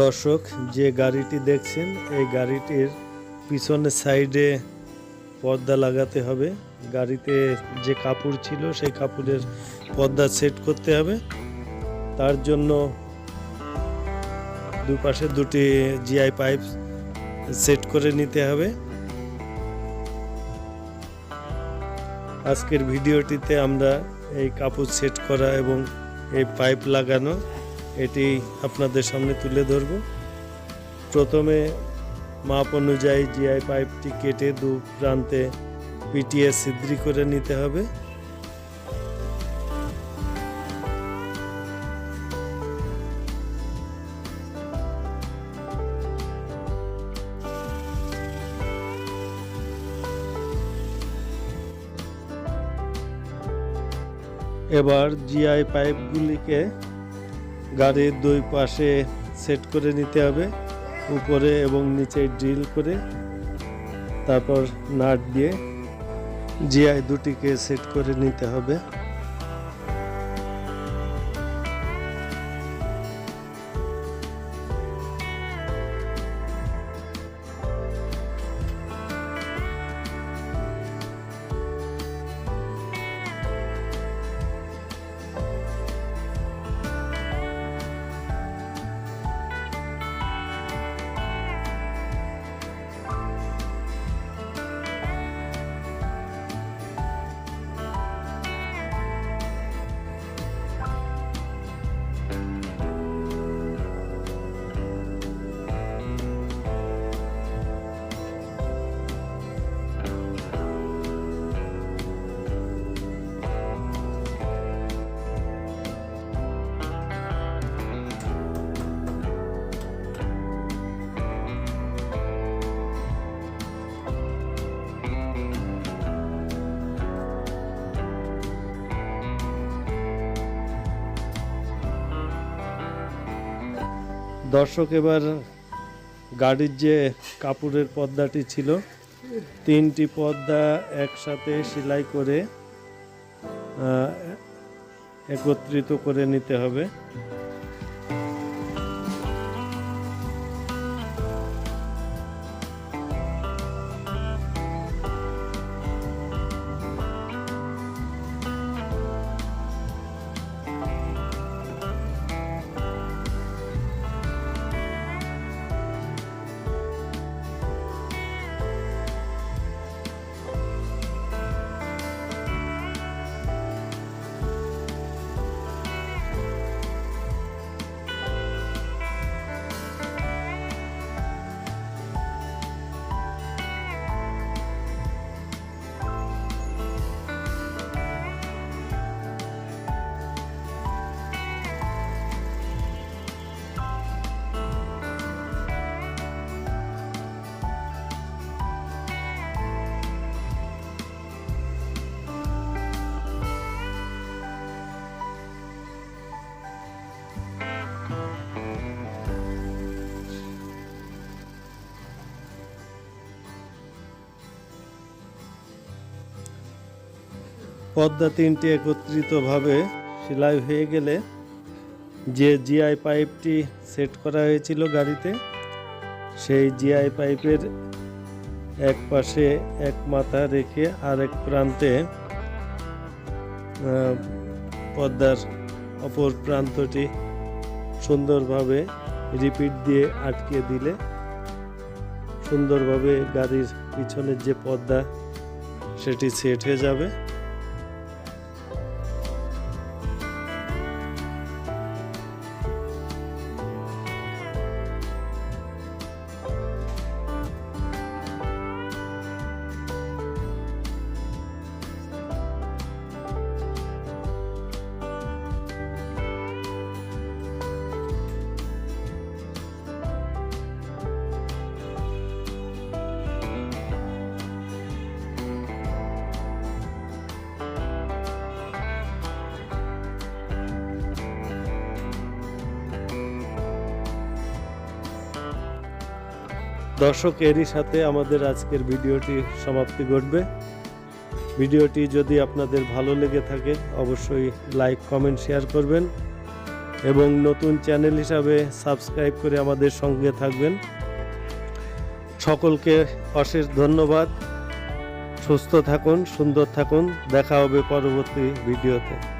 দর্শক, যে গাড়িটি দেখছেন, এই গাড়িটির পিছনের সাইডে পর্দা লাগাতে হবে। গাড়িতে যে কাপড় ছিল, সেই কাপড়ের পর্দা সেট করতে হবে। তার জন্য দুপাশে দুটি জিআই পাইপ সেট করে নিতে হবে। আজকের ভিডিওটিতে আমরা এই কাপড় সেট করা এবং এই পাইপ লাগানো, এটি আপনাদের সামনে তুলে ধরব। প্রথমে মাপ অনুযায়ী জিআই পাইপটি কেটে দু প্রান্তে পিটিএ সিদ্রি করে নিতে হবে। এবার জিআই পাইপগুলিকে গাড়ির দুই পাশে সেট করে নিতে হবে, উপরে এবং নিচে ড্রিল করে তারপর নাট দিয়ে জিআই দুটিকে সেট করে নিতে হবে। দর্শক, এবার গাড়ির যে কাপড়ের পর্দাটি ছিল, তিনটি পর্দা একসাথে সেলাই করে একত্রিত করে নিতে হবে। পর্দা তিনটি একত্রিতভাবে সেলাই হয়ে গেলে যে জিআই পাইপটি সেট করা হয়েছিল গাড়িতে, সেই জিআই পাইপের এক পাশে এক মাথা রেখে আরেক প্রান্তে পর্দার অপর প্রান্তটি সুন্দরভাবে রিপিট দিয়ে আটকে দিলে সুন্দরভাবে গাড়ির পিছনের যে পর্দা সেটি সেট হয়ে যাবে। দর্শক এরই সাথে আমাদের আজকের ভিডিওটি সমাপ্তি ঘটবে। ভিডিওটি যদি আপনাদের ভালো লেগে থাকে, অবশ্যই লাইক, কমেন্ট, শেয়ার করবেন এবং নতুন চ্যানেল হিসাবে সাবস্ক্রাইব করে আমাদের সঙ্গে থাকবেন। সকলকে অশেষ ধন্যবাদ। সুস্থ থাকুন, সুন্দর থাকুন। দেখা হবে পরবর্তী ভিডিওতে।